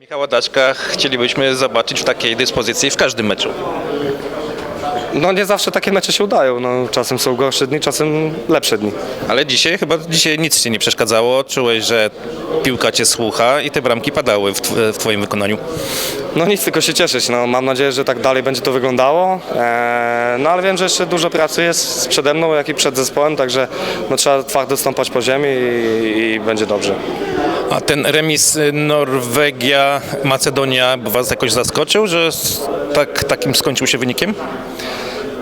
Michała Daszka chcielibyśmy zobaczyć w takiej dyspozycji w każdym meczu. No nie zawsze takie mecze się udają. No, czasem są gorsze dni, czasem lepsze dni. Ale dzisiaj chyba dzisiaj nic ci nie przeszkadzało. Czułeś, że piłka cię słucha i te bramki padały w, tw- w twoim wykonaniu. No nic, tylko się cieszyć. No, mam nadzieję, że tak dalej będzie to wyglądało. Eee, no ale wiem, że jeszcze dużo pracy jest przede mną, jak i przed zespołem, także no, trzeba twardo stąpać po ziemi i, i będzie dobrze. A ten remis y, Norwegia, Macedonia was jakoś zaskoczył, że tak, takim skończył się wynikiem?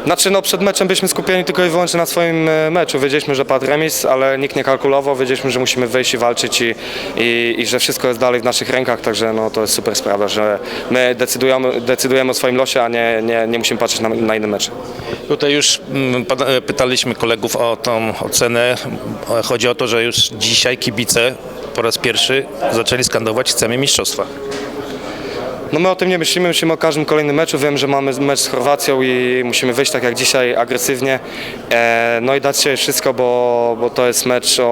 Znaczy, no przed meczem byliśmy skupieni tylko i wyłącznie na swoim e, meczu. Wiedzieliśmy, że padł remis, ale nikt nie kalkulował. Wiedzieliśmy, że musimy wyjść i walczyć i, i, i że wszystko jest dalej w naszych rękach, także no, to jest super sprawa, że my decydujemy, decydujemy o swoim losie, a nie, nie, nie musimy patrzeć na, na inny mecz. Tutaj już mm, pytaliśmy kolegów o tą ocenę. Chodzi o to, że już dzisiaj kibice po raz pierwszy zaczęli skandować chcemy mistrzostwa. No my o tym nie myślimy, myślimy o każdym kolejnym meczu. Wiem, że mamy mecz z Chorwacją i musimy wyjść tak jak dzisiaj agresywnie. E, no i dać się wszystko, bo, bo to jest mecz o,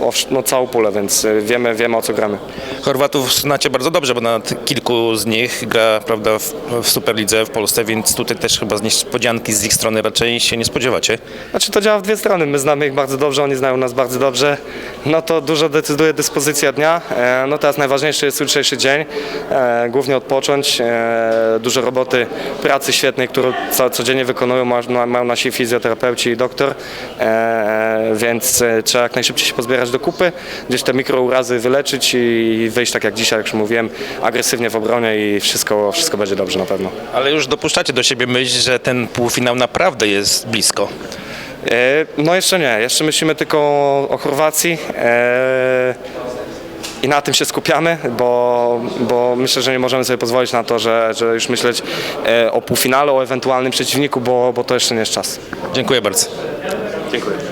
o no, całą pulę, więc e, wiemy, wiemy o co gramy. Chorwatów znacie bardzo dobrze, bo nawet kilku z nich gra prawda, w, w Superlidze w Polsce, więc tutaj też chyba z niespodzianki z ich strony raczej się nie spodziewacie. Znaczy to działa w dwie strony. My znamy ich bardzo dobrze, oni znają nas bardzo dobrze. No to dużo decyduje dyspozycja dnia. E, no teraz najważniejszy jest jutrzejszy dzień. E, głównie odpocząć. E, dużo roboty, pracy świetnej, którą co, codziennie wykonują ma- ma- mają nasi fizjoterapeuci i doktor. E, więc e, trzeba jak najszybciej się pozbierać do kupy, gdzieś te mikrourazy wyleczyć i wyjść tak jak dzisiaj, jak już mówiłem, agresywnie w obronie i wszystko, wszystko będzie dobrze na pewno. Ale już dopuszczacie do siebie myśl, że ten półfinał naprawdę jest blisko. No jeszcze nie, jeszcze myślimy tylko o, Chorwacji i na tym się skupiamy, bo, bo myślę, że nie możemy sobie pozwolić na to, że, że już myśleć e, o półfinale, o ewentualnym przeciwniku, bo, bo to jeszcze nie jest czas. Dziękuję bardzo. Dziękuję.